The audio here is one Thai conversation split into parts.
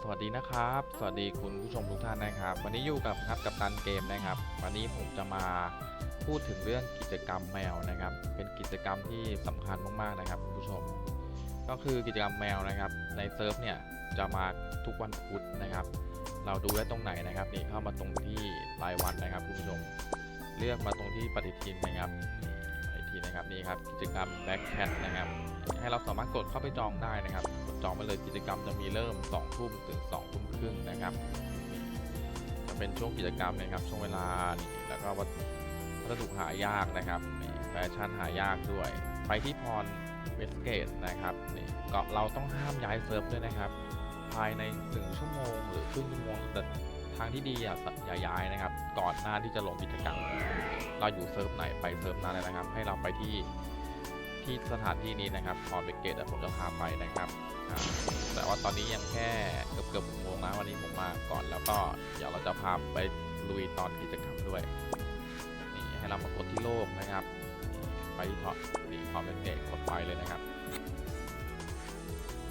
สวัสดีนะครับ สวัสดีคุณผู้ชมทุกท่านนะครับ วันนี้อยู่กับครับกับตันเกมนะครับ วันนี้ผมจะมาพูดถึงเรื่องกิจกรรมแมวนะครับ เป็นกิจกรรมที่สำคัญมากๆนะครับคุณผู้ชม ก็คือกิจกรรมแมวนะครับ ในเซิร์ฟเนี่ยจะมาทุกวันพุธนะครับ เราดูได้ตรงไหนนะครับ นี่เข้ามาตรงที่รายวันนะครับคุณผู้ชม เลือกมาตรงที่ปฏิทินนะครับปฏิทินนะครับนี่ครับกิจกรรมแบ็คแคทนะครับ ให้เราสามารถกดเข้าไปจองได้นะครับ จองไปเลยกิจกรรมจะมีเริ่ม2ทุ่มถึง2ทุ่มครึ่งนะครับจะเป็นช่วงกิจกรรมนะครับช่วงเวลานี่แล้วก็วัสดุหายากนะครับนี่แฟชั่นหายากด้วย ไปที่พรเวสเกตนะครับนี่ก็เราต้องห้ามย้ายเซิร์ฟด้วยนะครับ ภายในหนึ่งชั่วโมงหรือครึ่งชั่วโมงแต่ทางที่ดีอะอย่าย้ายนะครับ ก่อนหน้าที่จะลงกิจกรรม เราอยู่เซิร์ฟไหนไปเซิร์ฟนั้นเลยนะครับ ให้เราไปที่ ที่สถานที่นี้นะครับพอเบเกตผมจะพาไปนะครับ แต่ว่าตอนนี้ยังแค่เกือบเกือบหกโมงนะวันนี้ผมมาก่อนแล้วก็เดี๋ยวเราจะพาไปลุยตอนกิจกรรมด้วยนี่ให้เรามากดที่โลกนะครับไปที่อปนี่พอเบเกตกดไปเลยนะครับ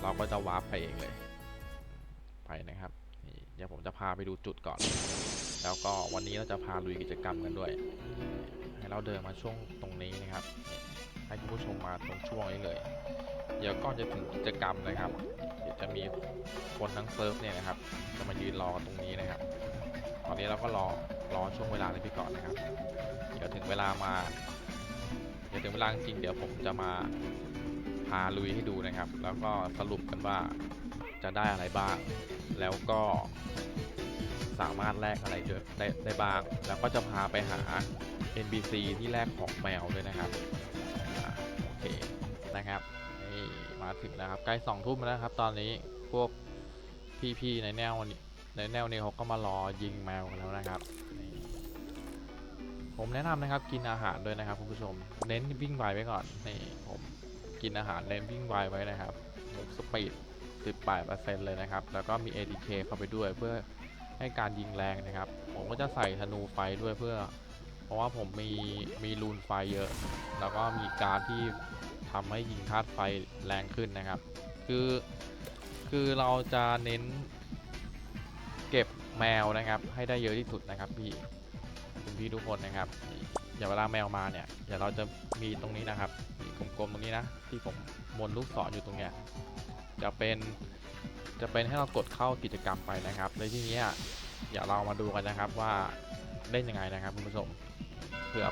เราก็จะวาร์ปไปเองเลย ไปนะครับนี่เดี๋ยวผมจะพาไปดูจุดก่อน แล้วก็วันนี้เราจะพาลุยกิจกรรมกันด้วย ให้เราเดินมาช่วงตรงนี้นะครับ ให้คุณผู้ชมมาตรงช่วงนี้เลย เดี๋ยวก่อนจะถึงกิจกรรมนะครับ เดี๋ยวจะมีคนทั้งเซิร์ฟเนี่ยนะครับ จะมายืนรอตรงนี้นะครับ ตอนนี้เราก็รอรอช่วงเวลานี้ไปก่อนนะครับ เดี๋ยวถึงเวลามา เดี๋ยวถึงเวลาจริงเดี๋ยวผมจะมาพาลุยให้ดูนะครับ แล้วก็สรุปกันว่าจะได้อะไรบ้าง แล้วก็สามารถแลกอะไรได้ได้บ้าง แล้วก็จะพาไปหา NPC ที่แลกของแมวด้วยนะครับอโอเคนะครับนี่มาถึงแล้วครับใกล้สองทุ่มแล้วครับ ตอนนี้พวกพี่ๆในแนวนี้ในแนวนี้เขาก็มารอยิงแมวกันแล้วนะครับ ผมแนะนำนะครับกินอาหารด้วยนะครับคุณผู้ชมเน้นวิ่งไวไว้ก่อนนี่ผมกินอาหารเน้นวิ่งไวไว้นะครับสปีด18%เลยนะครับ แล้วก็มี ATK เข้าไปด้วยเพื่อให้การยิงแรงนะครับ ผมก็จะใส่ธนูไฟด้วยเพื่อ ราะว่าผมมีมีรูนไฟเยอะ แล้วก็มีการดที่ทำให้ยิงธาตุไฟแรงขึ้นนะครับ คือคือเราจะเน้นเก็บแมวนะครับ ให้ได้เยอะที่สุดนะครับพี่คุณพี่ทุกคนนะครับอย่าเวลาแมวมาเนี่ยเดี๋ยวเราจะมีตรงนี้นะครับนี่กลมๆตรงนี้นะที่ผมมนลูกศรออยู่ตรงเนี้ยจะเป็นจะเป็นให้เรากดเข้ากิจกรรมไปนะครับในที่นี้เดี๋ยวเรามาดูกันนะครับว่าเล่นยังไงนะครับคุณผู้ชม เผื่อ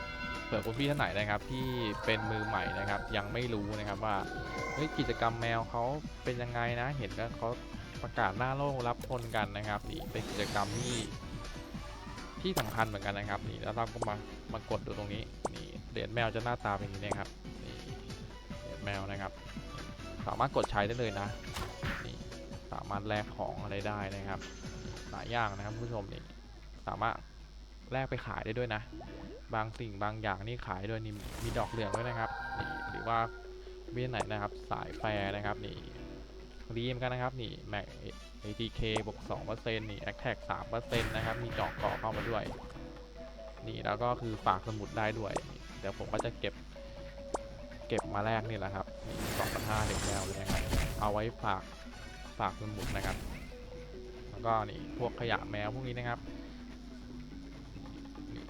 เผื่อคุณพี่ท่านไหนนะครับที่เป็นมือใหม่นะครับ ยังไม่รู้นะครับว่าเฮ้ยกิจกรรมแมวเขาเป็นยังไงนะ เห็นแล้วเขาประกาศหน้าโลกรับคนกันนะครับนี่เป็นกิจกรรมที่ที่สำคัญเหมือนกันนะครับนี่แล้วเราก็มามากดดูตรงนี้นี่เหรียญแมวจะหน้าตาเป็นย่างนี้นะครับนี่เหรียญแมวนะครับ สามารถกดใช้ได้เลยนะนี่สามารถแลกของอะไรได้นะครับหลายอย่างนะครับผู้ชมนี่สามารถ แลกไปขายได้ด้วยนะ บางสิ่งบางอย่างนี่ขายด้วยนี่มีดอกเหลืองด้วยนะครับนี่หรือว่าเบี้ยไหนนะครับ สายแฟร์นะครับนี่รีมกันนะครับนี่แม็ก ATK บวก2%นี่แอคแท็ก3%นะครับ มีเจาะเกาะเข้ามาด้วย นี่แล้วก็คือฝากสมุดได้ด้วย เดี๋ยวผมก็จะเก็บ เก็บมาแรกนี่แหละครับสองพันห้าเด็กแมวเลยนะครับเอาไว้ฝากฝากสมุดนะครับ แล้วก็นี่พวกขยะแมวพวกนี้นะครับ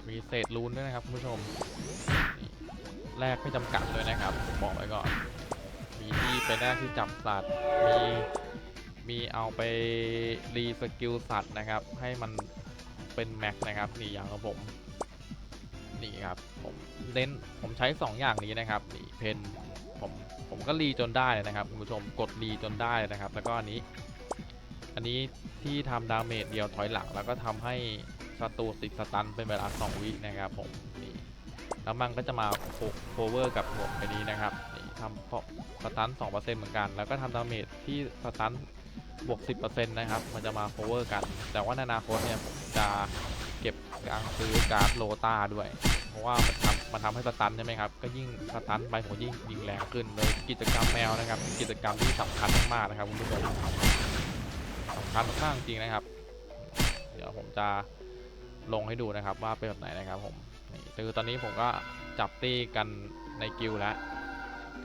มีเศษรูนด้วยนะครับคุณผู้ชมแรกไม่จำกัดด้วยนะครับผมบอกไว้ก่อน มีที่ไปแรกที่จับสัตว์ มีมีเอาไปรีสกิลสัตว์นะครับ ให้มันเป็นแม็กนะครับนี่อย่างของผมนี่ครับผมเน้นผมใช้ 2 อย่างนี้นะครับนี่เพนผมผมก็รีจนได้นะครับคุณผู้ชมกดรีจนได้นะครับ แล้วก็อันนี้ อันนี้ที่ทำดาเมจเดียวถอยหลังแล้วก็ทำให้ ศัตรูติดสตันเป็นเวลา 2 วินะครับผมนี่แล้วมันก็จะมาโคเวอร์กับผมไปนี้นะครับนี่ทำเพราะสตัน2%เหมือนกัน แล้วก็ทำดาเมจที่สตันบวก 10%นะครับ มันจะมาโคเวอร์กัน แต่ว่าในอนาคตเนี่ยผมจะเก็บการซื้อการ์ดโลตาด้วย เพราะว่ามันทำมันทำให้สตันใช่ไหมครับ ก็ยิ่งสตันไปผมยิ่งยิงแรงขึ้นเลยกิจกรรมแมวนะครับกิจกรรมที่สำคัญมากๆนะครับคุณผู้ชมสำคัญมากๆจริงนะครับ เดี๋ยวผมจะ ลงให้ดูนะครับว่าเป็นแบบไหนนะครับผมนี่คือตอนนี้ผมก็จับตีกันในกิลแล้ว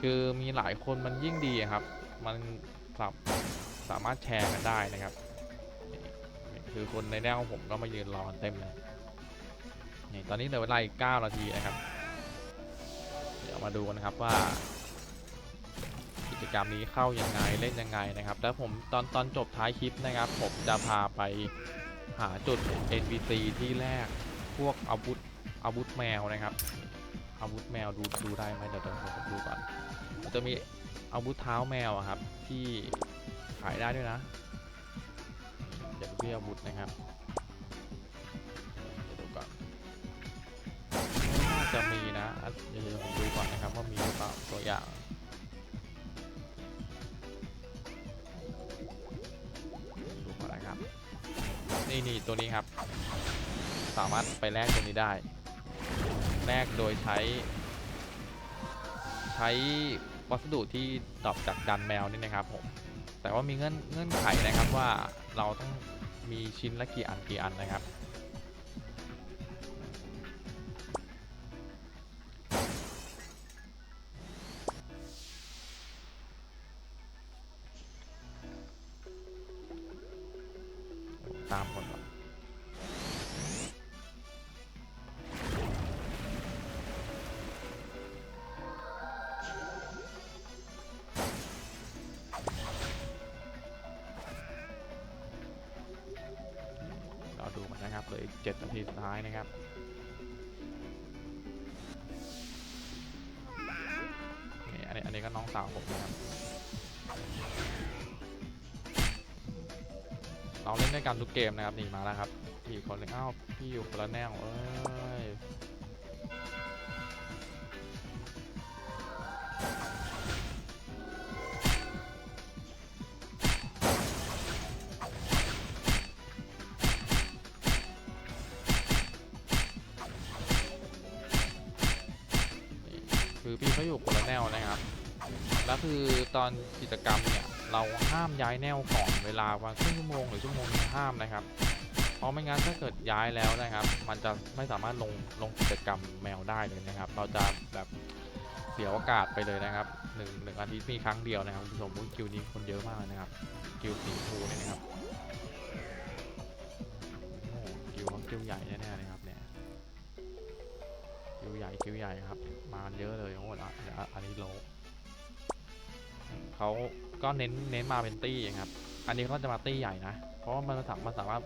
คือมีหลายคนมันยิ่งดีครับ มันสาสามารถแชร์กันได้นะครับคือคนในแนวของผมก็มายืนรอเต็มเลยนี่ตอนนี้เหลือเวลาอีก9นาทีนะครับ เดี๋ยวมาดูกันนะครับว่า กิจกรรมนี้เข้ายังไงเล่นยังไงนะครับ แล้วผมตอนตอนจบท้ายคลิปนะครับ ผมจะพาไป หาจุด NPC ที่แรกพวกอาวุธอาวุธแมวนะครับอาวุธแมวดูดูได้ไหมเดี๋ยวเดี๋ยวผมดูก่อนจะมีอาวุธเท้าแมวอะครับ ที่ขายได้ด้วยนะ เดี๋ยวดูที่อาวุธนะครับเดี๋ยวดูก่อนน่าจะมีนะอะเดี๋ยวเดี๋ยวผมดูก่อนนะครับว่ามีหรือเปล่าตัวอย่าง นี่นี่ตัวนี้ครับ สามารถไปแลกตัวนี้ได้ แลกโดยใช้ ใช้วัสดุที่ดรอปจากดันแมวนี่นะครับผม แต่ว่ามีเงื่อนเงื่อนไขนะครับว่าเราต้องมีชิ้นละกี่อันกี่อันนะครับ เราเล่นด้วยกันทุกเกมนะครับนี่มาแล้วครับพี่คนหนึ่งอ้าวพี่อยู่คนละแนวเอ้ยคือพี่เขาอยู่คนละแนวนะครับ แล้วคือตอนกิจกรรมเนี่ย เราห้ามย้ายแนวก่อนเวลาวันครึ่งชั่วโมงหรือชั่วโมงหนึงห้ามนะครับ เพราะไม่งั้นถ้าเกิดย้ายแล้วนะครับ มันจะไม่สามารถลงลงกิจกรรมแมวได้เลยนะครับ เราจะแบบเสียโอกาสไปเลยนะครับหนึ่งหนึ่งอาทิตย์มีครั้งเดียวนะครับคุณผู้ชมคิวนี้คนเยอะมากนะครับคิวสีฟูเนี่ยนะครับโอ้โหคิวเขาคิวใหญ่แน่ๆเลยครับเนี่ยคิวใหญ่คิวใหญ่ครับมาเยอะเลยโอ้โหอะเดี๋ยวอันนี้โล เขาก็เน้นเน้นมาเป็นตี้ครับ อันนี้เขาจะมาตี้ใหญ่นะ เพราะว่ามันสามารถสามารถ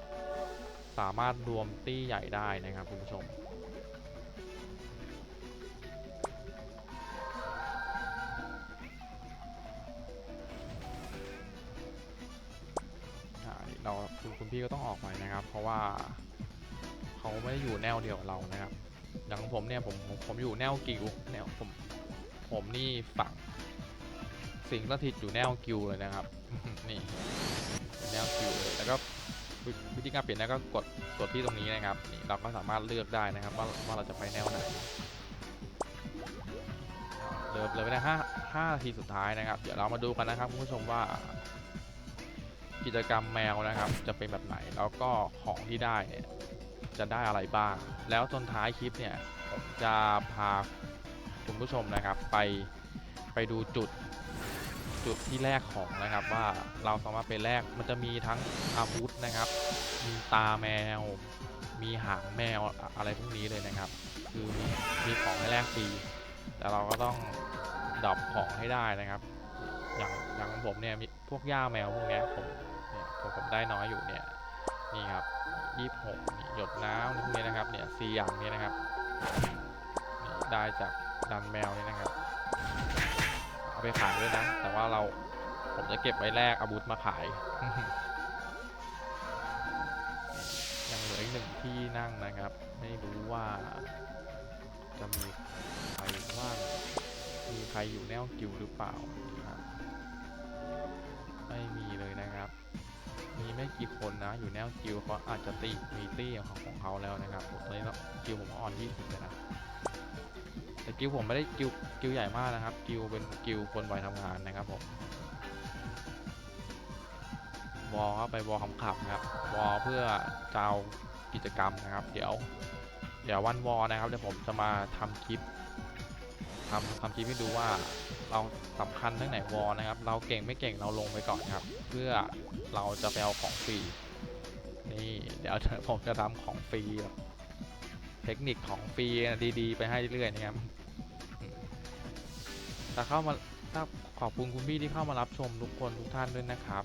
สามารถรวมตี้ใหญ่ได้นะครับคุณผู้ชมเราคุณคุณพี่ก็ต้องออกไปนะครับ เพราะว่าเขาไม่ได้อยู่แนวเดียวกับเรานะครับ อย่างผมเนี่ยผมผมผมอยู่แนวกิวแนวผมผมนี่ฝั่ง สิงสถิตอยู่แนวกิวเลยนะครับ นี่แนวกิวเลยแล้วก็วิธีการเปลี่ยนนวก็กดกดที่ตรงนี้นะครับนี่เราก็สามารถเลือกได้นะครับ ว่าว่าเราจะไปแนวไหนเหลือเหลือไปได้ห้าห้านาทีสุดท้ายนะครับ เดี๋ยวเรามาดูกันนะครับคุณผู้ชมว่า กิจกรรมแมวนะครับ จะเป็นแบบไหนแล้วก็ของที่ได้เนี่ยจะได้อะไรบ้าง แล้วจนท้ายคลิปเนี่ยผมจะพาคุณผู้ชมนะครับ ไปไปดูจุด จุดที่แรกของนะครับว่าเราสามารถไปแลกมันจะมีทั้งอาวุธนะครับ มีตาแมว มีหางแมวอะไรพวกนี้เลยนะครับ คือมีมีของให้แลกฟรีแต่เราก็ต้องดรอปของให้ได้นะครับ อย่างอย่างผมเนี่ยมีพวกหญ้าแมวพวกนี้ผมเนี่ยผมผมได้น้อยอยู่เนี่ยนี่ครับยี่หกหยดน้ำพวกนี้นะครับเนี่ยสี่อย่างนี้นะครับได้จากดันแมวนี่นะครับ เอาไปขายด้วยนะ แต่ว่าเราผมจะเก็บไว้แลกอาวุธมาขาย ยังเหลืออีกหนึ่งที่นั่งนะครับ ไม่รู้ว่า จะมีใครว่าง มีใครอยู่แนวกิวหรือเปล่าครับไม่มีเลยนะครับ มีไม่กี่คนนะ อยู่แนวกิวเขาอาจจะตีมีตี้ของของเขาแล้วนะครับผมตอนนี้เรากิวผมอ่อนที่สุดเลยนะ แต่กิวผมไม่ได้กิวกิวใหญ่มากนะครับ กิวเป็นกิวคนวัยทำงานนะครับผมวอลครับไปวอลขำๆครับวอลเพื่อจะเอากิจกรรมนะครับ เดี๋ยว เดี๋ยววันวอลนะครับเดี๋ยวผมจะมาทำคลิปทำทำคลิปให้ดูว่าเราสำคัญเรื่องไหนวอลนะครับ เราเก่งไม่เก่งเราลงไปก่อนครับ เพื่อเราจะไปเอาของฟรีนี่เดี๋ยวผมจะทำของฟรีเทคนิคของฟรีดีๆ ไปให้เรื่อยๆนะครับ แต่เข้ามาถ้าขอบคุณคุณพี่ที่เข้ามารับชมทุกคนทุกท่านด้วยนะครับ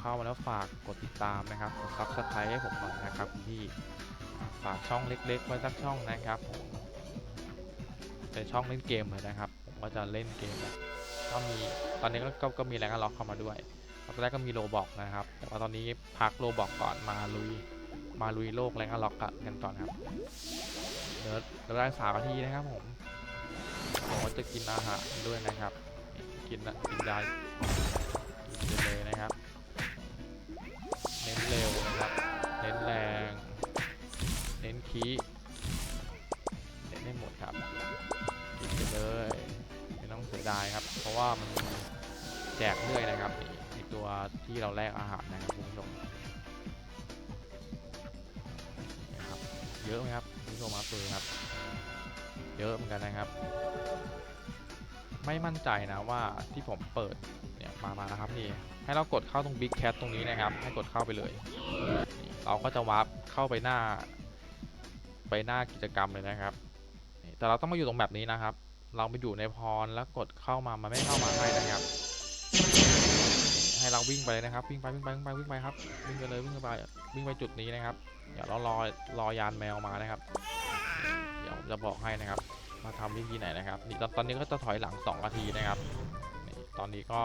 เข้ามาแล้วฝากกดติดตามนะครับกดซับสไครต์ให้ผมหน่อยนะครับคุณพี่ฝากช่องเล็กๆไว้สักช่องนะครับผมเป็นช่องเล่นเกมเลยนะครับ ผมก็จะเล่นเกมแบบก็มีตอนนี้ก็ก็มีแรงล็อกเข้ามาด้วยตอนแรกก็มีโลบอกนะครับ แต่ว่าตอนนี้พักโลบอกก่อนมาลุยมาลุยโลกแรงอล็อกกันก่อนครับเดี๋ยวเราได้สามนาทีนะครับผม ผมก็จะกินอาหารด้วยนะครับ กินกินยากินเลยนะครับ เน้นเร็วนะครับ เน้นแรง เน้นคีเน้นให้หมดครับ กินไปเลยไม่ต้องเสียดายครับ เพราะว่ามันแจกเรื่อยนะครับในตัวที่เราแลกอาหารนะครับคุณผู้ชมเยอะไหมครับคุณผู้ชมครับดูครับ เยอะเหมือนกันนะครับ ไม่มั่นใจนะว่าที่ผมเปิดเนี่ยมามานะครับนี่ให้เรากดเข้าตรง Big Cat ตรงนี้นะครับ ให้กดเข้าไปเลย เราก็จะวาร์ปเข้าไปหน้า ไปหน้ากิจกรรมเลยนะครับ แต่เราต้องมาอยู่ตรงแบบนี้นะครับ เราไปอยู่ในพรแล้วกดเข้ามามันไม่เข้ามาให้นะครับ ให้เราวิ่งไปเลยนะครับ วิ่งไปวิ่งไปวิ่งไปวิ่งไปครับ วิ่งไปเลยวิ่งไปวิ่งไปจุดนี้นะครับ เดี๋ยวเรารอรอยานแมวมานะครับ จะบอกให้นะครับ มาทำวิธีไหนนะครับนี่ตอนตอนนี้ก็จะถอยหลัง2นาทีนะครับตอนนี้ก็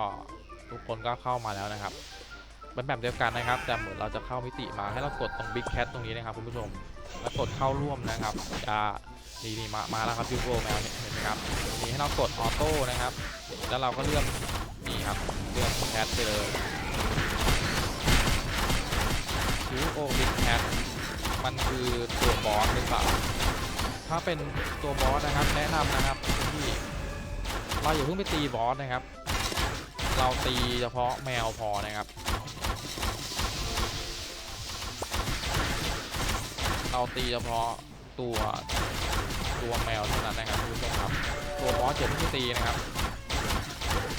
ทุกคนก็เข้ามาแล้วนะครับเป็นแบบเดียวกันนะครับ แต่เหมือนเราจะเข้ามิติมาให้เรากดตรง Big Cat ตรงนี้นะครับคุณผู้ชมแล้วกดเข้าร่วมนะครับจะนี่นี่มามาแล้วครับยูโรแมวเนี่ยเห็นไหมครับนี่ให้เรากดออโต้นะครับ แล้วเราก็เลือกนี่ครับเลือกแคทไปเลยยูโอบิ๊กแคทมันคือตัวบอสหรือเปล่า ถ้าเป็นตัวบอสนะครับ แนะนำนะครับที่เราอย่าเพิ่งไปตีบอสนะครับ เราตีเฉพาะแมวพอนะครับ เราตีเฉพาะตัวตัวแมวเท่านั้นนะครับคุณผู้ชมครับตัวบอสจะไม่ตีนะครับ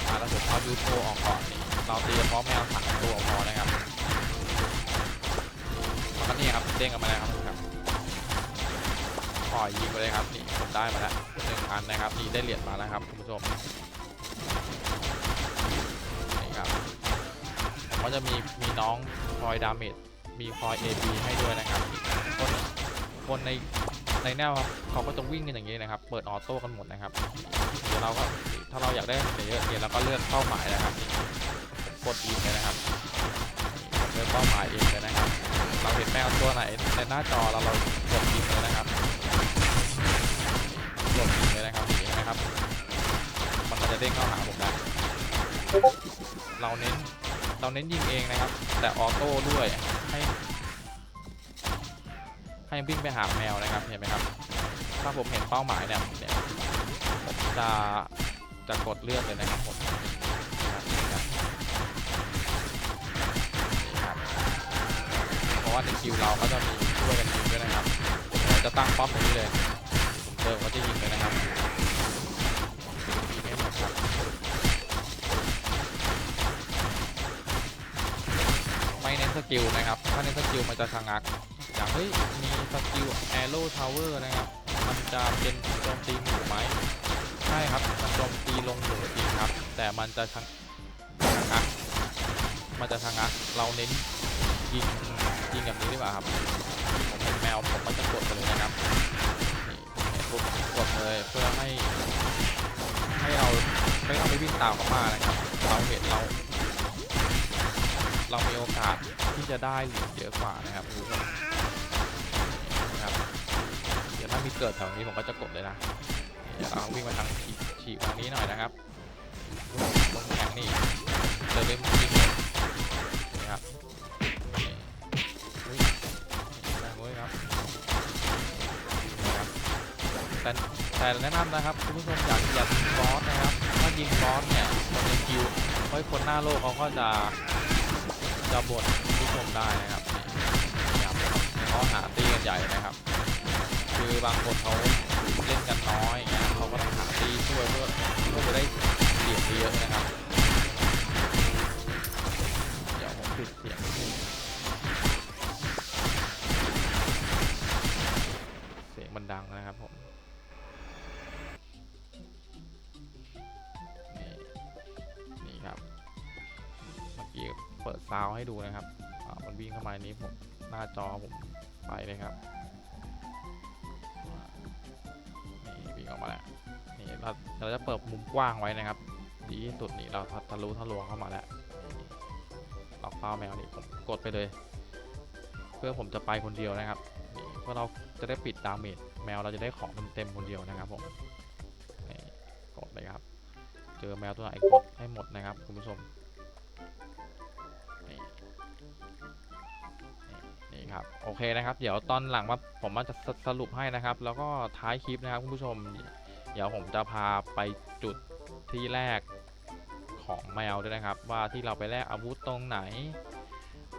อาแล้วผมเอายูโทออกก่อนนี่เราตีเฉพาะแมวสามตัวพอนะครับมันก็นี่ครับเด้งกันมาแล้วครับ ปล่อยยิงไปเลยครับนี่ผมได้มาแล้วหนึ่งอันนะครับนี่ได้เหรียญมาแล้วครับคุณผู้ชมนี่ครับผมก็จะมีมีน้องคอยดาเมจมีคอย AB ให้ด้วยนะครับคนคนในในแนวเขาก็จะวิ่งกันอย่างนี้นะครับ เปิดออโต้กันหมดนะครับเดี๋ยวเราก็ถ้าเราอยากได้เยอะๆเนี่ยเราก็เลือกเป้าหมายนะครับกดอีกเลยนะครับเลือกเป้าหมายเองเลยนะครับ เราเห็นแมวตัวไหนในหน้าจอเราเรากดยิงเลยนะครับ จะเด้งเข้าหาผมได้เราเน้นเราเน้นยิงเองนะครับ แต่ออโต้ด้วยให้ให้วิ่งไปหาแมวนะครับเห็นไหมครับ ถ้าผมเห็นเป้าหมายเนี่ยเนี่ยผมจะจะกดเลือกเลยนะครับผมเพราะว่าในคิวเราก็จะมีช่วยกันยิงด้วยนะครับผมจะตั้งป้อมตรงนี้เลยผมเติมก็จะยิงเลยนะครับ สกิลนะครับ ถ้าเน้นสกิลมันจะชะงัก อย่างเฮ้ยมีสกิล Arrow Tower นะครับ มันจะเป็นโจมตีหมู่ไหมใช่ครับมันโจมตีลงหมู่จริงครับ แต่มันจะชะงักมันจะชะงัก เราเน้นยิงยิงแบบนี้ดีกว่าครับ ผมเห็นแมวผมก็จะกดเลยนะครับนี่เห็นปุ๊บกดเลยเพื่อให้ให้เราไม่ต้องไปวิ่งตามเขามานะครับ เราเห็นเรา เรามีโอกาสที่จะได้เหรียญเยอะกว่านะครับดูนะครับเดี๋ยวถ้ามีเกิดแถวนี้ผมก็จะกดเลยนะเดี๋ยวเราวิ่งมาทางฉีกฉีกทางนี้หน่อยนะครับลงแข่งนี่เดินเล่นยิงเลยนี่ครับนี่อุ้ยนี่แรงเว้ยครับนี่ครับแต่แต่แนะนำนะครับคุณผู้ชมอยากอยากยิงบอสนะครับถ้ายิงบอสเนี่ยคนในคิวไว้คนหน้าโลกเขาก็จะ จะบ่นผู้ชมได้นะครับนี่ครับเขาหาตีกันใหญ่นะครับ คือบางคนเขาเล่นกันน้อยอย่างเงี้ยเขาก็ต้องหาตีช่วยเพื่อเพื่อจะได้เสียเยอะนะครับาวให้ดูนะครับมันวิ่งเข้ามาในนี้ผมหน้าจอผมไปเลยครับนี่วิ่งออกมาแล้วนี่เราเราจะเปิดมุมกว้างไว้นะครับดีที่สุดนี่เราทะลุทะลวงเข้ามาแล้วล็อกเป้าแมวนี่ผมกดไปเลย เพื่อผมจะไปคนเดียวนะครับนี่เพื่อเราจะได้ปิดดาเมจแมวเราจะได้ของเต็มๆคนเดียวนะครับผมนี่กดเลยครับ เจอแมวตัวไหนกดให้หมดนะครับคุณผู้ชม ครับโอเคนะครับ เดี๋ยวตอนหลังมาผมมาจะสสรุปให้นะครับ แล้วก็ท้ายคลิปนะครับคุณผู้ชม เดี๋ยวผมจะพาไปจุดที่แรกของแมวด้วยนะครับ ว่าที่เราไปแลกอาวุธตรงไหน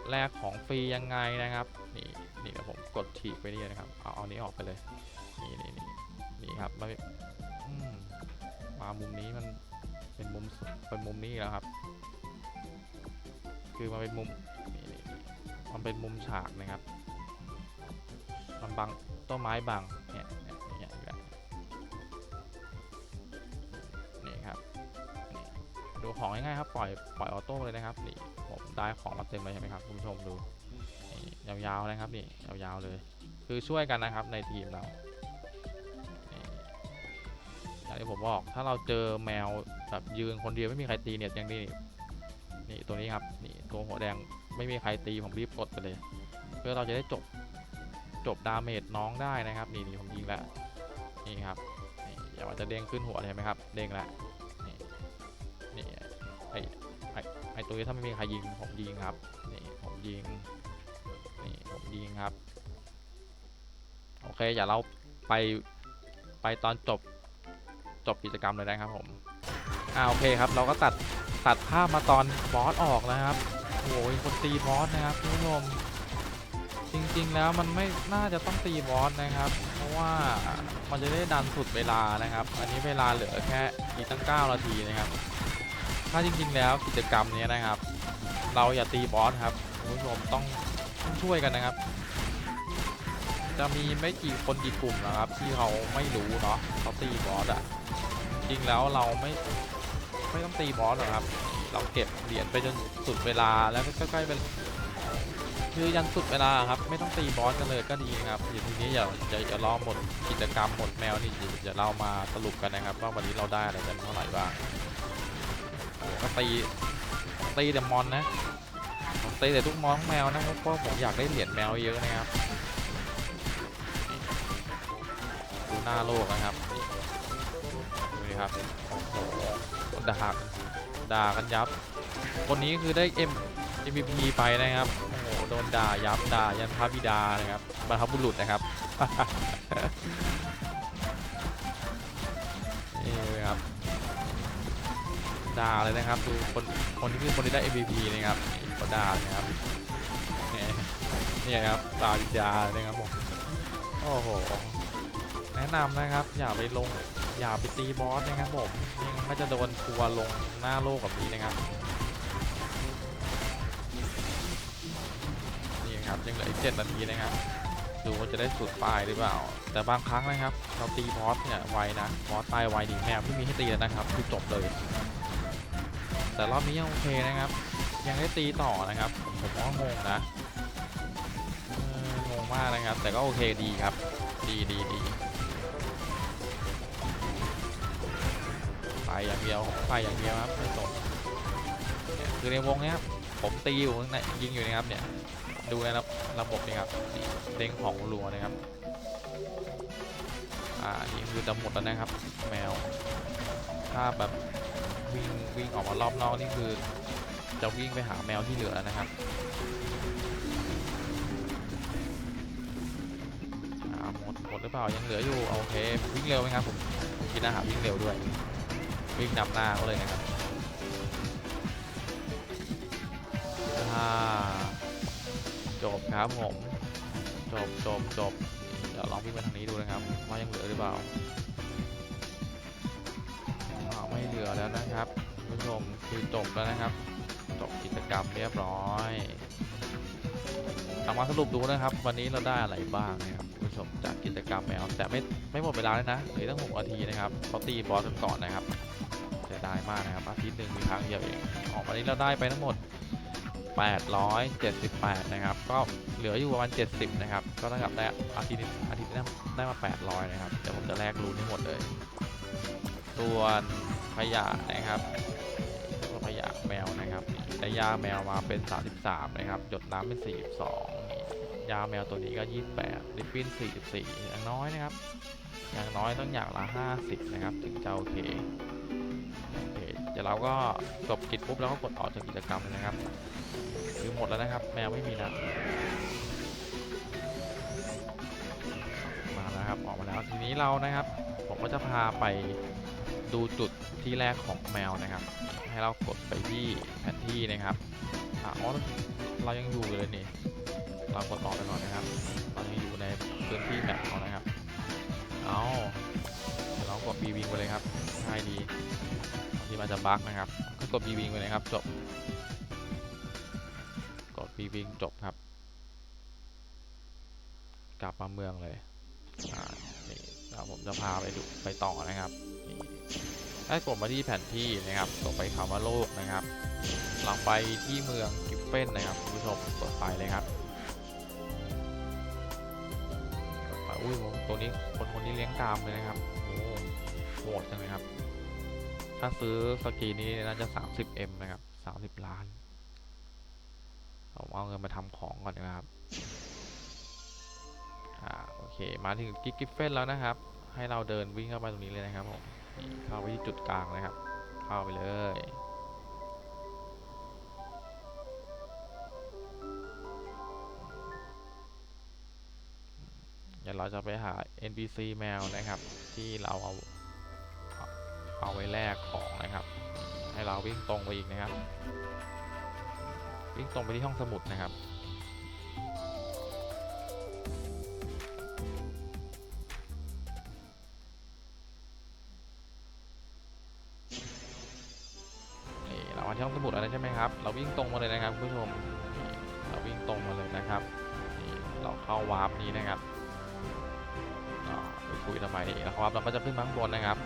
แลกของฟรียังไงนะครับ นี่นี่เดี๋ยวผมกดฉีกไปนี่นะครับเอาเอานี้ออกไปเลยนี่นี่นี่นี่ครับมามามุมนี้มันเป็นมุมเป็นมุมนี้แล้วครับ คือมันเป็นมุม มันเป็นมุมฉากนะครับ มันบังต้นไม้บังเนี่ยเนี่ยเนี่ยนี่ครับนี่ดูของง่ายๆครับปล่อยปล่อยออโต้เลยนะครับนี่ผมได้ของมาเต็มเลยเห็นไหมครับคุณผู้ชมดูนี่ยาวๆนะครับนี่ยาวๆเลย คือช่วยกันนะครับในทีมเราอย่างที่ผมบอกถ้าเราเจอแมวแบบยืนคนเดียวไม่มีใครตีเนี่ยอย่างนี้นี่ตัวนี้ครับนี่ตัวหัวแดง ไม่มีใครตีผมรีบกดไปเลย เพื่อเราจะได้จบจบดาเมจน้องได้นะครับ นี่นี่ผมยิงแล้วนี่ครับอย่าว่าจะเด้งขึ้นหัวเลยเห็นไหมครับ เด้งแล้วนี่นี่ไอไอไอตัวนี้ถ้าไม่มีใครยิงผมยิงครับนี่ผมยิงนี่ผมยิงครับโอเคอย่าเราไปไปตอนจบจบกิจกรรมเลยนะครับผมอ่าโอเคครับ เราก็ตัดตัดภาพมาตอนบอสออกนะครับ โอ้ยคนตีบอสนะครับคุณผู้ชมจริงๆแล้วมันไม่น่าจะต้องตีบอสนะครับ เพราะว่ามันจะได้ดันสุดเวลานะครับ อันนี้เวลาเหลือแค่อีกตั้ง 9 นาทีนะครับ ถ้าจริงๆแล้วกิจกรรมนี้นะครับ เราอย่าตีบอสครับคุณผู้ชมต้องต้องช่วยกันนะครับ จะมีไม่กี่คนกี่กลุ่มนะครับ ที่เขาไม่รู้เนาะเขาตีบอสอะจริงแล้วเราไม่ไม่ต้องตีบอสหรอกครับ เราเก็บเหรียญไปจนสุดเวลาแล้วก็ใกล้ๆเป็นคือยันสุดเวลาครับ ไม่ต้องตีบอสกันเลยก็ดีครับเดี๋ยวทีนี้อย่าอย่าอย่ารอหมดกิจกรรมหมดแมวนี่เดี๋ยวเรามาสรุปกันนะครับ ว่าวันนี้เราได้อะไรกันเท่าไหร่บ้างก็ตีตีแต่มอนนะตีแต่ทุกมอนแมวนะเพราะผมอยากได้เหรียญแมวเยอะนะครับดูหน้าโลกนะครับนี่ดูนี่ครับโอ้โหด่ากัน ด่ากันยับ คนนี้คือได้ M MVP ไปนะครับ โอ้โห โดนด่ายับด่ายันพระบิดานะครับบรรพบุรุษนะครับ นี่เลยครับ ด่าเลยนะครับ ดูคน คนที่คือคนที่ได้ MVP นะครับนี่เขาด่าเลยนะครับ นี่นี่ครับด่าบิดาเลยนะครับผมโอ้โห แนะนำนะครับ อย่าไปลง อย่าไปตีบอสนะครับผมไม่งั้น ก็จะโดนทัวลงหน้าโลกแบบนี้นะครับนี่ครับยังเหลืออีกเจ็ดนาทีนะครับดูว่าจะได้สุดปลายหรือเปล่า แต่บางครั้งนะครับ เราตีบอสเนี่ยไวนะบอสตายไวดีแมวไม่มีให้ตีแล้วนะครับคือจบเลย แต่รอบนี้ยังโอเคนะครับ ยังได้ตีต่อนะครับผมว่างงนะงงมากนะครับ แต่ก็โอเคดีครับ ดีดีดี ไปอย่างเดียวไปอย่างเดียวครับไม่ตกเนี่ยคือในวงนี้ครับผมตีอยู่ข้างในยิงอยู่นะครับเนี่ยดูในระระบบนี่ครับเด้งของรัวนะครับอ่านี่คือจะหมดแล้วนะครับ แมวถ้าแบบวิ่งวิ่งออกมารอบนอกนี่คือ จะวิ่งไปหาแมวที่เหลือแล้วนะครับหมดหมดหรือเปล่ายังเหลืออยู่โอเควิ่งเร็วไหมครับผมผมกินอาหารวิ่งเร็วด้วย วิ่งนำหน้าเขาเลยนะครับอ่าจบครับผมจบจบจบเดี๋ยวลองวิ่งไปทางนี้ดูนะครับ ว่ายังเหลือหรือเปล่าไม่เหลือแล้วนะครับคุณผู้ชมคือจบแล้วนะครับจบกิจกรรมเรียบร้อยเอามาสรุปดูนะครับ วันนี้เราได้อะไรบ้างนะครับคุณผู้ชมจากกิจกรรมแมวแต่ไม่ไม่หมดเวลาเลยนะเหลือตั้งหกนาทีนะครับเขาตีบอสกันก่อนนะครับ ดายมากนะครับ อาทิตย์หนึ่งมีครั้งเดียวเองออกวันนี้เราได้ไปทั้งหมด 878 นะครับ ก็เหลืออยู่ประมาณ 70 นะครับ ก็เท่ากับได้อาทิตย์นี้อาทิตย์นี้ได้มา 800 นะครับเดี๋ยวผมจะแลกรูนให้หมดเลย ส่วนขยะนะครับส่วนขยะแมวนะครับได้ยาแมวมาเป็น 33 นะครับ หยดน้ำเป็น 42 ยาแมวตัวนี้ก็ 28ลิปปิ้น 44 อย่างน้อยนะครับ อย่างน้อยต้องอย่างละ 50 นะครับ ถึงจะโอเค โอเคเราก็จบกิจปุ๊บแล้วก็กดออกจากกิจกรรมนะครับคือหมดแล้วนะครับแมวไม่มีแล้วมาแล้วครับออกมาแล้วทีนี้เรานะครับ ผมก็จะพาไปดูจุดที่แรกของแมวนะครับ ให้เรากดไปที่แผนที่นะครับอ๋อเรายังอยู่เลยนี่เรากดออกไปก่อนนะครับเรายังอยู่ในพื้นที่แมปเขานะครับเอาเดี๋ยวเรากดบีวิงไปเลยครับง่ายดี ที่มันจะบั๊กนะครับก็กดบีวิงไปเลยครับจบ กดบีวิงจบครับ กลับมาเมืองเลยอ่านี่แล้วผมจะพาไปดูไปต่อนะครับนี่ให้กดมาที่แผนที่นะครับกดไปคำว่าโลกนะครับเราไปที่เมืองกิฟเฟนนะครับคุณผู้ชมกดไปเลยครับไปอุ้ยตัวนี้คนคนนี้เลี้ยงกามเลยนะครับโอ้โหดจังเลยครับ ถ้าซื้อสกีนี้น่าจะ 30M นะครับ 30 ล้าน ผมเอาเงินมาทำของก่อนนะครับ อ่า โอเค มาถึงกิกกิฟเฟนแล้วนะครับ ให้เราเดินวิ่งเข้าไปตรงนี้เลยนะครับผม เข้าไปที่จุดกลางนะครับ เข้าไปเลยเดี๋ยวเราจะไปหา NPC แมวนะครับ ที่เราเอา เอาไว้แลกของนะครับ ให้เราวิ่งตรงไปอีกนะครับ วิ่งตรงไปที่ห้องสมุดนะครับนี่เรามาที่ห้องสมุดแล้วใช่ไหมครับ เราวิ่งตรงมาเลยนะครับคุณผู้ชม เราวิ่งตรงมาเลยนะครับ เราเข้าวาร์ปนี้นะครับ คุยทำไมนะครับเราก็จะขึ้นข้างบนนะครับ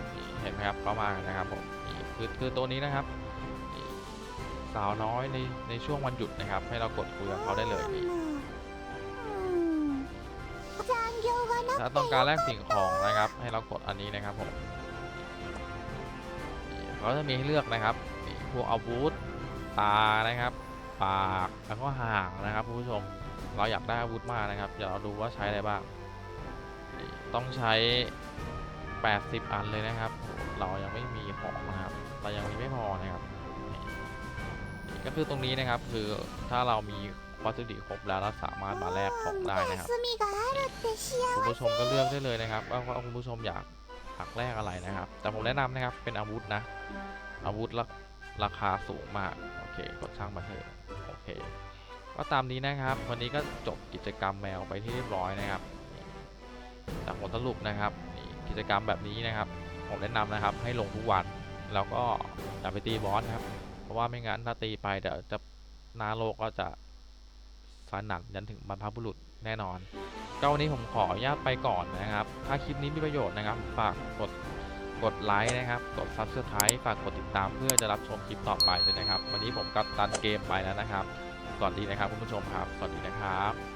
เห็นไหมครับเข้ามานะครับผมคือคือตัวนี้นะครับ สาวน้อยในในช่วงวันหยุดนะครับ ให้เรากดคุยกับเขาได้เลยถ้าต้องการแลกสิ่งของนะครับ ให้เรากดอันนี้นะครับผมเขาจะมีให้เลือกนะครับพวกอาวุธตานะครับ ปากแล้วก็ห่างนะครับผู้ชมเราอยากได้อาวุธมากนะครับ เดี๋ยวเราดูว่าใช้อะไรบ้าง ต้องใช้ 80 อันเลยนะครับ เรายังไม่มีของนะครับแต่ยังมีไม่พอนะครับ ก็คือตรงนี้นะครับคือถ้าเรามีวัตถุดิครบแล้วเราสามารถมาแลกของได้นะครับคุณผู้ชมก็เลือกได้เลยนะครับว่าคุณผู้ชมอยากหักแลกอะไรนะครับ แต่ผมแนะนำนะครับเป็นอาวุธนะ อาวุธลราคาสูงมาก โอเคกดช่างมาเถอะโอเค ก็ตามนี้นะครับ วันนี้ก็จบกิจกรรมแมวไปที่เรียบร้อยนะครับ จากผลสรุปนะครับกิจกรรมแบบนี้นะครับ ผมแนะนำนะครับ ให้ลงทุกวันแล้วก็อย่าไปตีบอสครับ เพราะว่าไม่งั้นถ้าตีไปเดี๋ยวจะนาโลกก็จะสานั่นยันถึงบรรพบุรุษแน่นอนก็วันนี้ผมขออนุญาตไปก่อนนะครับ ถ้าคลิปนี้มีประโยชน์นะครับ ฝากกดกดไลค์นะครับ กด Subscribe ฝากกดติดตามเพื่อจะรับชมคลิปต่อไปด้วยนะครับ วันนี้ผมกัปตันเกมไปแล้วนะครับ สวัสดีนะครับคุณผู้ชมครับ สวัสดีนะครับ